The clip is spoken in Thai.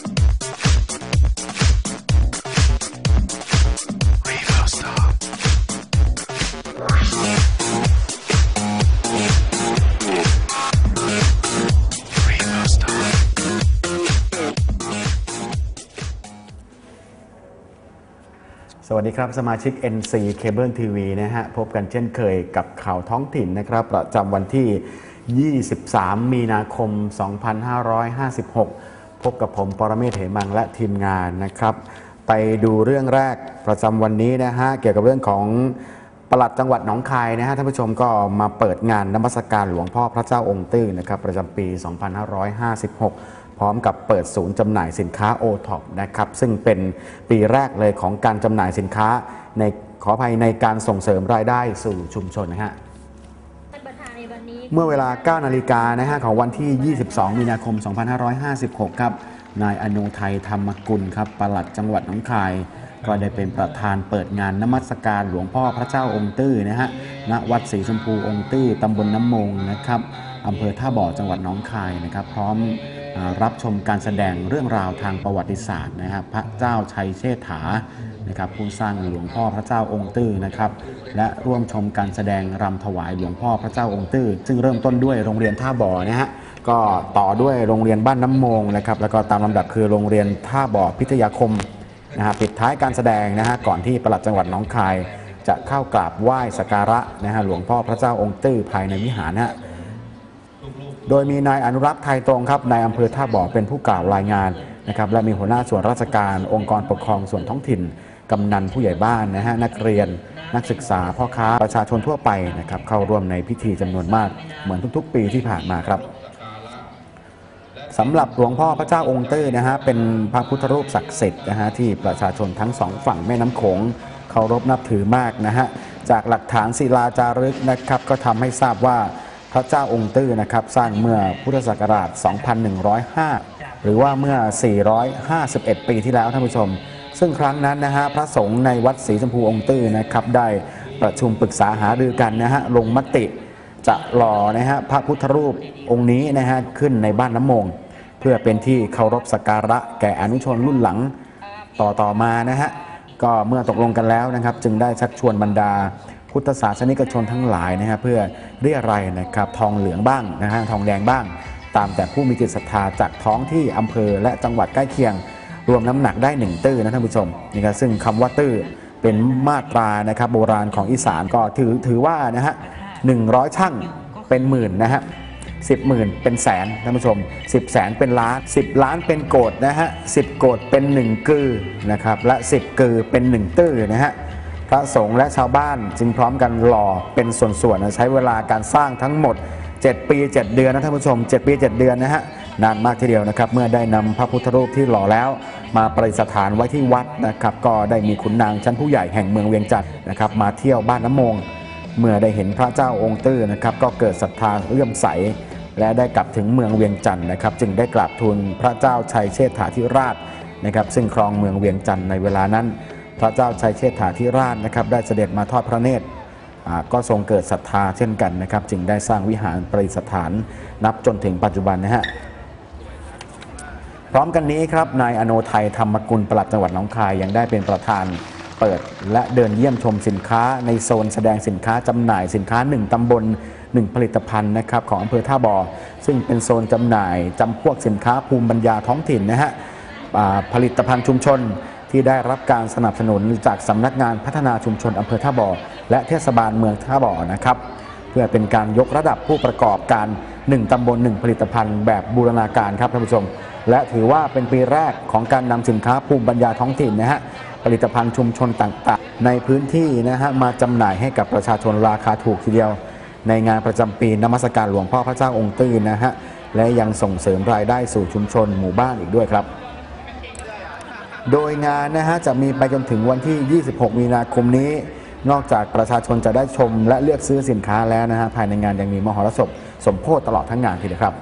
สวัสดีครับ สมาชิก NC Cable TV นะฮะ พบกันเช่นเคยกับข่าวท้องถิ่นนะครับ ประจำวันที่ 23 มีนาคม 2556 พบกับผมปรเมศเหมังและทีมงานนะครับ ไปดูเรื่องแรกประจำวันนี้นะฮะเกี่ยวกับเรื่องของปลัดจังหวัดหนองคายนะฮะท่านผู้ชมก็มาเปิดงานนมัสการหลวงพ่อพระเจ้าองค์ตื้อนะครับประจำปี 2556 พร้อมกับเปิดศูนย์จำหน่ายสินค้าโอท็อปนะครับซึ่งเป็นปีแรกเลยของการจำหน่ายสินค้าในขออภัยในการส่งเสริมรายได้สู่ชุมชนนะฮะ เมื่อเวลา 9 นาฬิกานะฮะของวันที่ 22 มีนาคม 2556 ครับ นายอนุไทยธรรมกุลครับปลัดจังหวัดหนองคาย ก็ได้เป็นประธานเปิดงานนมัสการหลวงพ่อพระเจ้าองค์ตื้อนะฮะ ณ วัดศรีชมพูองค์ตื้อตำบลน้ำมงนะครับอำเภอท่าบ่อจังหวัดหนองคายนะครับ พร้อมรับชมการแสดงเรื่องราวทางประวัติศาสตร์นะครับพระเจ้าชัยเชษฐา นะครับผู้สร้างหลวงพ่อพระเจ้าองค์ตื้อนะครับและร่วมชมการแสดงรำถวายหลวงพ่อพระเจ้าองค์ตื้อซึ่งเริ่มต้นด้วยโรงเรียนท่าบ่อนะฮะก็ต่อด้วยโรงเรียนบ้านน้ำมงนะครับแล้วก็ตามลำดับคือโรงเรียนท่าบ่อพิทยาคมนะฮะปิดท้ายการแสดงนะฮะก่อนที่ปลัดจังหวัดหนองคาย จะเข้ากราบไหว้สักการะนะฮะหลวงพ่อพระเจ้าองค์ตื้อภายในวิหารนะฮะโดยมีนายอนุรักษ์ไทยตรงครับนายอำเภอท่าบ่อเป็นผู้กล่าวรายงานนะครับและมีหัวหน้าส่วนราชการองค์กรปกครองส่วนท้องถิ่น กำนันผู้ใหญ่บ้านนะฮะนักเรียนนักศึกษาพ่อค้าประชาชนทั่วไปนะครับเข้าร่วมในพิธีจำนวนมากเหมือนทุกๆ ปีที่ผ่านมาครับสำหรับหลวงพ่อพระเจ้าองค์ตื้อนะฮะเป็นพระพุทธรูปศักดิ์สิทธิ์นะฮะที่ประชาชนทั้งสองฝั่งแม่น้ำโขงเคารพนับถือมากนะฮะจากหลักฐานศิลาจารึกนะครับก็ทำให้ทราบว่าพระเจ้าองค์ตื้อนะครับสร้างเมื่อพุทธศักราช 2105 หรือว่าเมื่อ 451 ปีที่แล้วท่านผู้ชม ซึ่งครั้งนั้นนะฮะพระสงฆ์ในวัดศรีชมพูองค์ตื้อนะครับได้ประชุมปรึกษาหารือกันนะฮะลงมติจะหล่อนะฮะพระพุทธรูปองค์นี้นะฮะขึ้นในบ้านน้ำมง เพื่อเป็นที่เคารพสักการะแก่อนุชนรุ่นหลังต่อต่อมานะฮะก็เมื่อตกลงกันแล้วนะครับ จึงได้ชักชวนบรรดาพุทธศาสนิกชนทั้งหลายนะฮะเพื่อเรียอะไรยนะครับทองเหลืองบ้างนะฮะทองแดงบ้าง ตามแต่ผู้มีจิตศรัทธาจากท้องที่อำเภอและจังหวัดใกล้เคียง รวมน้ำหนักได้หนึ่งตื้อนะท่านผู้ชมนี่ครับซึ่งคำว่าตื้อเป็นมาตรานะครับโบราณของอีสานก็ถือถือว่านะฮะหนึ่งร้อยช่างเป็นหมื่นนะฮะสิบหมื่นเป็นแสนท่านผู้ชมสิบแสนเป็นล้านสิบล้านเป็นโกดนะฮะสิบโกดเป็นหนึ่งกือนะครับและสิบกือเป็นหนึ่งตื้อนะฮะพระสงฆ์และชาวบ้านจึงพร้อมกันหล่อเป็นส่วนๆใช้เวลาการสร้างทั้งหมด 7 ปี 7 เดือนนะท่านผู้ชม 7 ปี 7 เดือนนะฮะ นานมากทีเดียวนะครับ เมื่อได้นำพระพุทธรูปที่หล่อแล้วมาประดิษฐานไว้ที่วัดนะครับ ก็ได้มีขุนนางชั้นผู้ใหญ่แห่งเมืองเวียงจันทร์นะครับ มาเที่ยวบ้านน้ำมง เมื่อได้เห็นพระเจ้าองค์ตื้อนะครับ ก็เกิดศรัทธาเลื่อมใส และได้กลับถึงเมืองเวียงจันทร์นะครับ จึงได้กราบทูลพระเจ้าชัยเชษฐาธิราชนะครับ ซึ่งครองเมืองเวียงจันทร์ในเวลานั้น พระเจ้าชัยเชษฐาธิราชนะครับ ได้เสด็จมาทอดพระเนตรก็ทรงเกิดศรัทธาเช่นกันนะครับ จึงได้สร้างวิหารประดิษฐานนับจนถึงปัจจุบันนะฮะ พร้อมกันนี้ครับนายอโนไทยธรรมกุลปลัดจังหวัดหนองคายยังได้เป็นประธานเปิดและเดินเยี่ยมชมสินค้าในโซนแสดงสินค้าจำหน่ายสินค้า 1 ตำบล 1 ผลิตภัณฑ์นะครับของอำเภอท่าบอ่อซึ่งเป็นโซนจำหน่ายจำพวกสินค้าภูมิปัญญาท้องถิ่นนะฮะผลิตภัณฑ์ชุมชนที่ได้รับการสนับสนุนจากสำนักงานพัฒนาชุมชนอำเภอท่าบ่อและเทศบาลเมืองท่าบ่อนะครับ เพื่อเป็นการยกระดับผู้ประกอบการ 1 ตำบล 1 ผลิตภัณฑ์แบบบูรณาการครับท่านผู้ชม และถือว่าเป็นปีแรกของการนำสินค้าภูมิปัญญาท้องถิ่นนะฮะผลิตภัณฑ์ชุมชนต่างๆ ในพื้นที่นะฮะมาจำหน่ายให้กับประชาชนราคาถูกทีเดียว ในงานประจำปีนมัสการหลวงพ่อพระเจ้าองค์ตื้อนะฮะและยังส่งเสริมรายได้สู่ชุมชนหมู่บ้านอีกด้วยครับ โดยงานนะฮะจะมีไปจนถึงวันที่ 26 มีนาคมนี้ นอกจากประชาชนจะได้ชมและเลือกซื้อสินค้าแล้วนะฮะภายในงานยังมีมหรสพสมโพธิตลอดทั้งงานทีเดียวครับ